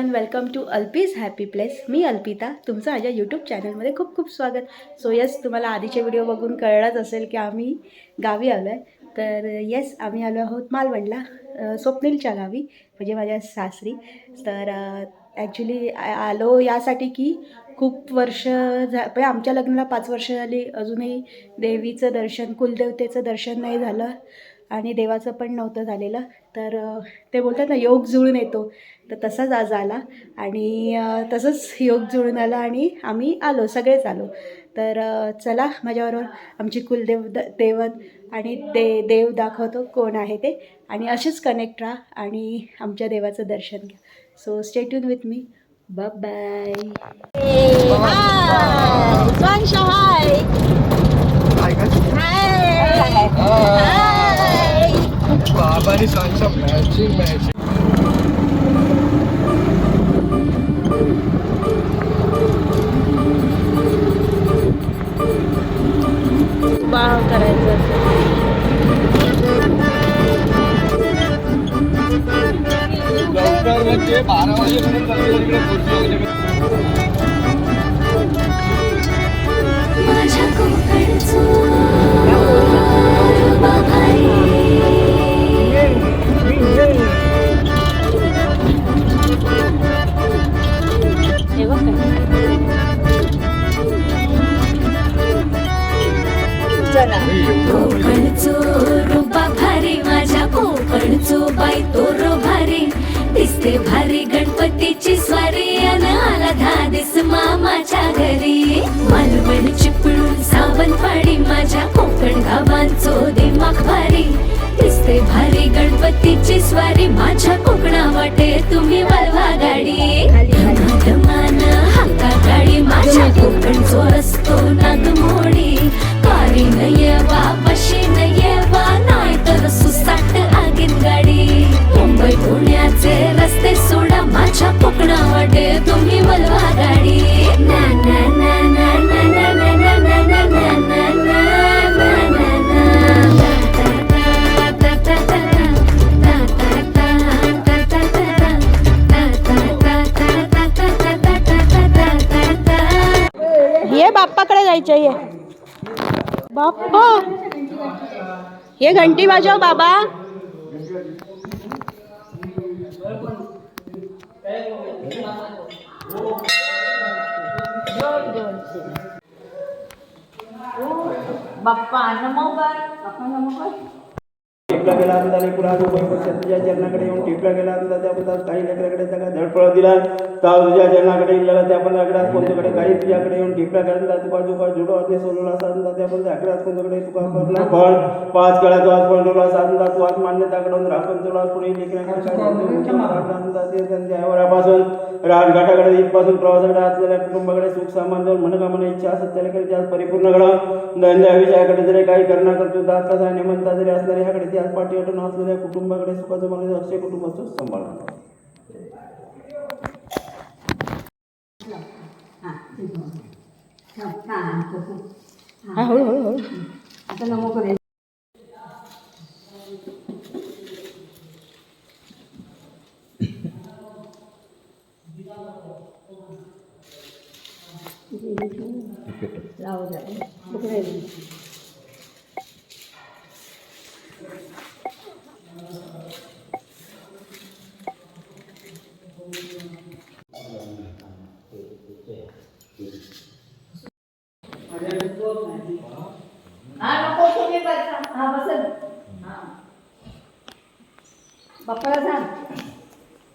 Everyone welcome to Alpi's happy place मी अल्पिता. तुमचं माझ्या YouTube चॅनलमध्ये खूप खूप स्वागत. सो येस तुम्हाला आधीचे व्हिडिओ बघून कळलंच असेल की आम्ही गावी आलो आहे तर येस आम्ही आलो आहोत मालवणला स्वप्नीलच्या गावी म्हणजे माझ्या सासरी. तर ॲक्च्युली आलो यासाठी की खूप वर्ष झा म्हणजे आमच्या लग्नाला पाच वर्ष झाली. अजूनही देवीचं दर्शन कुलदेवतेचं दर्शन नाही झालं. आणि देवाचं पण नव्हतं झालेलं. तर ते बोलतात ना योग जुळून येतो. तर तसाच आज आला. आणि तसंच योग जुळून आला आणि आम्ही आलो सगळेच आलो. तर चला माझ्याबरोबर आमची कुलदेव द देवत आणि ते देव दाखवतो कोण आहे ते. आणि असेच कनेक्ट राहा आणि आमच्या देवाचं दर्शन घ्या. So stay tuned with me bye आणि सांसा मॅचिंग मॅचिंग करायचं. बारा वाजेपर्यंत चो दिमाग भारी दिसते भारी गणपतीची स्वारी. माझ्या कोकणा वाटे तुम्ही वाला लाइट चाहिए? बापा। ये घंटी बजाओ बाबा। बापा नमो कर बापा नमो कर टिपला गेला आणि त्याने पुन्हा तो तुझ्या चरणाकडे येऊन टिपला गेला आणि त्याबद्दल काही लेकराकडे सगळा धडपळ दिला. ताव तुझ्या चरणाकडे गेला त्या पण आकड्यात कोणत्याकडे काही तुझ्याकडे येऊन टिपला गेला तुका तुका जुडो असे सोडला असा त्याबद्दल आकड्यात कोणत्याकडे तुका पण पाच काळा तो आज पण डोला साधला तू आज मान्यताकडून राखून तुला पुढे लेकरापासून राजघाटाकडे इथपासून प्रवासाकडे असलेल्या कुटुंबाकडे सुख सामान जाऊन मनोकामना इच्छा असत ते आज परिपूर्ण घडा धंद्या विषयाकडे जरी काही करणार करतो दात कसा नेमंता जरी असणारे ह्याकडे థర్డ్ పార్టీ ऑटो असलेल्या कुटुंबाकडे सुखाचं मानायचं अक्षय कुटुंबाचं सांभाळणं हळूहळू आता नमो करेल Thank you.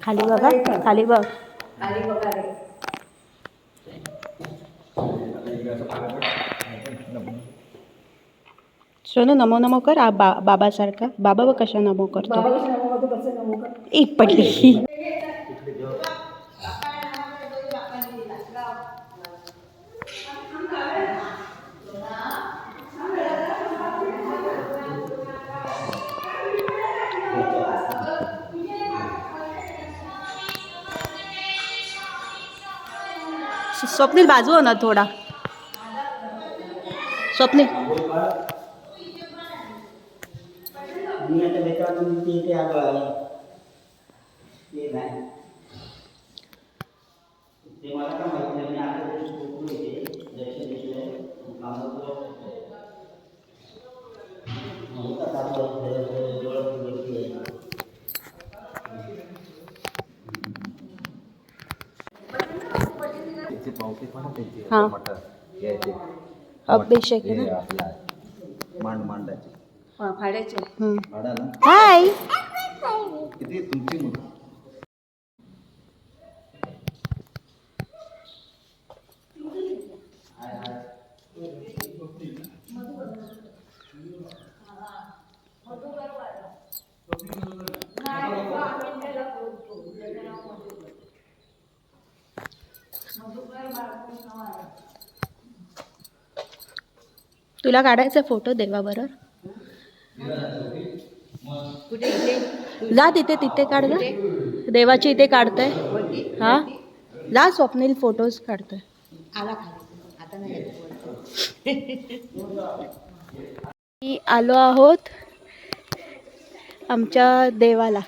खाली बघा खाली बघ. खाली बघा सोनू नमो नमो कर. आ बा बाबासारखा. बाबा व कशा नमो करतो. बाबा कशा नमो करतो कर. एक पडली स्वप्नील बाजू हो ना थोडा. स्वप्नील मी आता मित्रांनो इथे आलो आहे ते नाही हां. मटर हे ते अभिषेक आहे हे ना आपला मांड ना. हाय. किती? तुमची मुलं. तुला काढायचा फोटो देवा बरोबर जा तिथे तिथे काढ जा देवाची इथे काढतंय. हा? जा स्वप्नील फोटोज काढतोय. मी आलो आहोत आमच्या देवाला.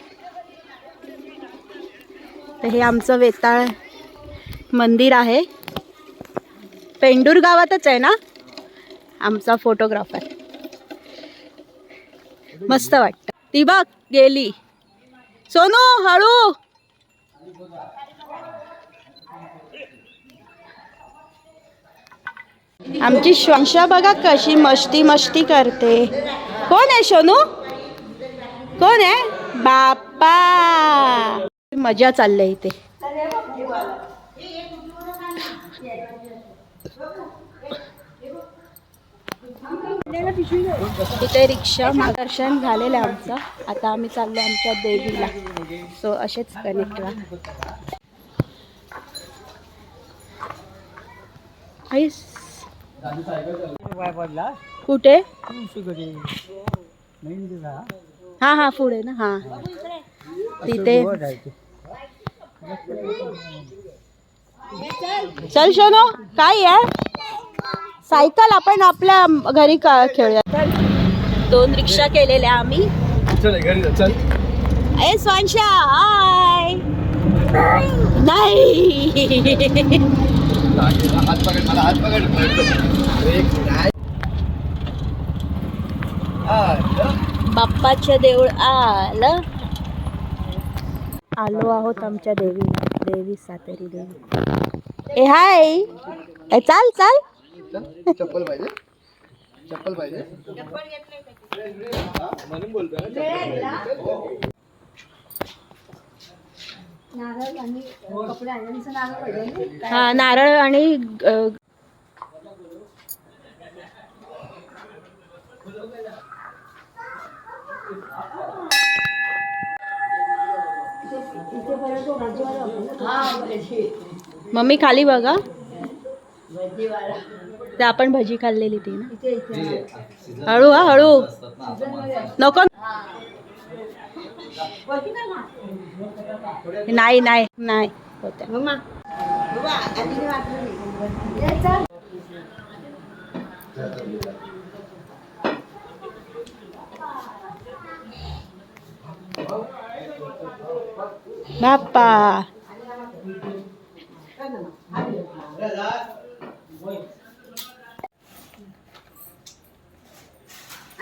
तर हे आमचं वेताळ मंदिर आहे. पेंडूर गावातच आहे ना? आमचा फोटोग्राफर. मस्त वाटतं. ती बघ गेली. सोनू हळू. आमची श्वांशा बघा कशी मस्ती मस्ती करते. कोण आहे सोनू? कोण आहे? बाप्पा. मजा चालली इथे. इथे रिक्षा मार्गदर्शन झालेलं आहे आमचं. आता आम्ही चाललो आमच्या देवीला. सो असेच कनेक्ट राहा कुठे? हा हा पुढे ना हा. तिथे. चल शोनो. काय आहे? सायकल आपण आपल्या घरी का- खेळूया? दोन रिक्षा केलेल्या आम्ही. चल घरी जा चल. ए स्वांशा हाय. नाही. हात पकड मला हात पकड एक बाप्पाचं देऊळ आलं. आलो आहोत आमच्या देवीला देवी सातेरी देवी. ए हाय. ए चाल चाल. चप्पल पाहिजे. चप्पल पाहिजे. म्हणून बोलतोय हा नारळ आणि मम्मी खाली बघा. ते आपण भजी खाल्लेली ती ना. हळू हा हळू. नको. नाही नाही नाही होत्या बाप्पा.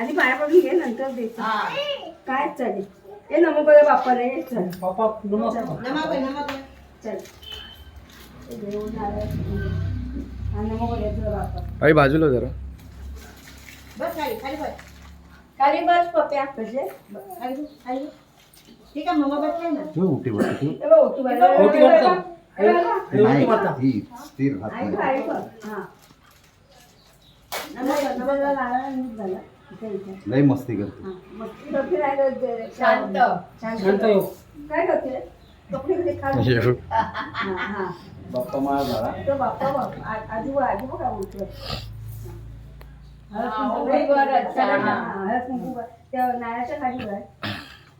आधी पाया पडून घे नंतर दे काय चालेल? हे नमो करे बाप्पा रे चल. चल. हे आलं. हा, नमो करे तुझा बाप्पा. आई बाजूला जरा. बस खाली खाली बस. खाली बस पप्या. कसे? खाली बस, खाली बस. ठीक आहे मम्मा बसले ना. उठी बसू हे बघ, तू बस. हे बघ. ही स्थिर आई बघ, आई बघ. हा. नमो करे, नमो करे, नारायण नीट झाला. लय मस्ती करते. हा, करते शांत. काय करते? हा हा बाप्पा माळ झाला. तो बाप्पा बाप आ- आजी बघ आजी बघ काय बोलतोय हळद कुंकू. त्या नारळाच्या खाली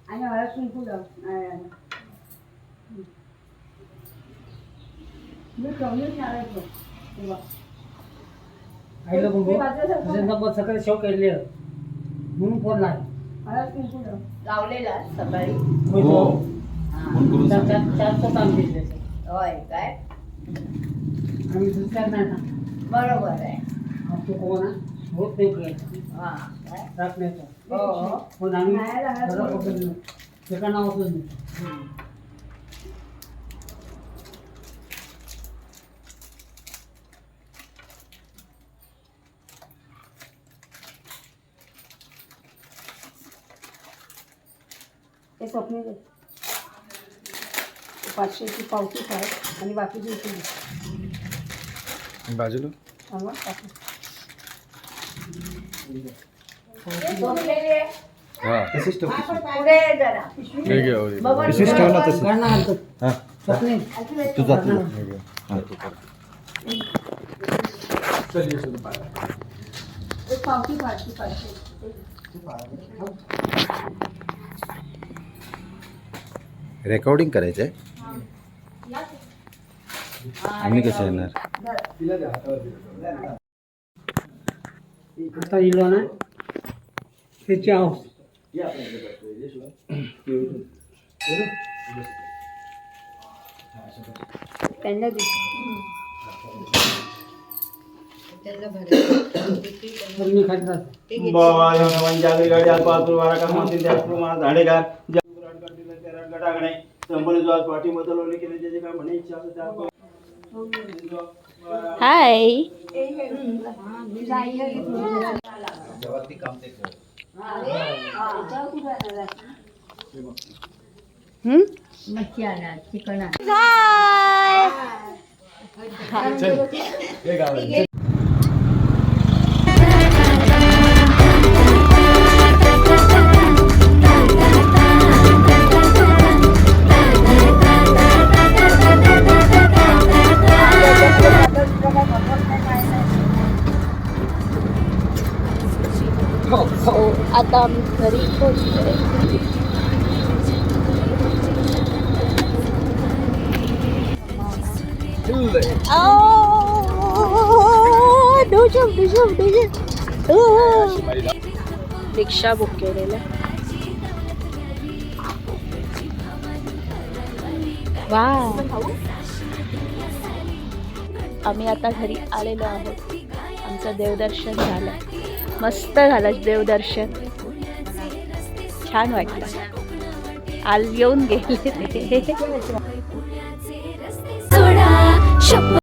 आणि हळद कुंकू लाव नारळाला. मी नारळ. हे सकाळी शो केले म्हणून फोन. लावलेला सकाळी हो फोन करून चार सांग. चार चार तो काम दिले होय काय आम्ही दुसऱ्या नाही ना बरोबर आहे आप तो कोण होत नाही घ्यायचा हा काय? नाही. हो, हो. पण आम्ही नाही. घरात बसत नाही. ठिकाणा बसत नाही हे स्वप्न दे पाचशेची पावती काय आणि बाकीची इथे दे. बाजूला थांबा, टाकू. हा तशीच ठेव पुढे जरा पिशवी हे घे आवडी. बघा, तशीच ठेव ना तसं करणं घालतो हा स्वप्नील तुझा तुझा हे घे. हा तू कर. एक पावती पाचशे पाचशे रेकॉर्डिंग करायचं आहे. आम्ही कसं येणार? आता इलो ना? त्याची आऊस त्यांना झाडे का संपले जो आज पाठी बदलवली केली त्याची काय म्हणे इच्छा असते हाय हम्म? मच्छी आणा चिकन आणा हे गावाला. आता आम्ही घरी पोहोचतोय रिक्षा बुक केलेलं. वा आम्ही आता घरी आलेलो आहोत. आमचं देवदर्शन झालं. मस्त झालं देवदर्शन. छान वाटलं. आज येऊन गेले ते. सोडा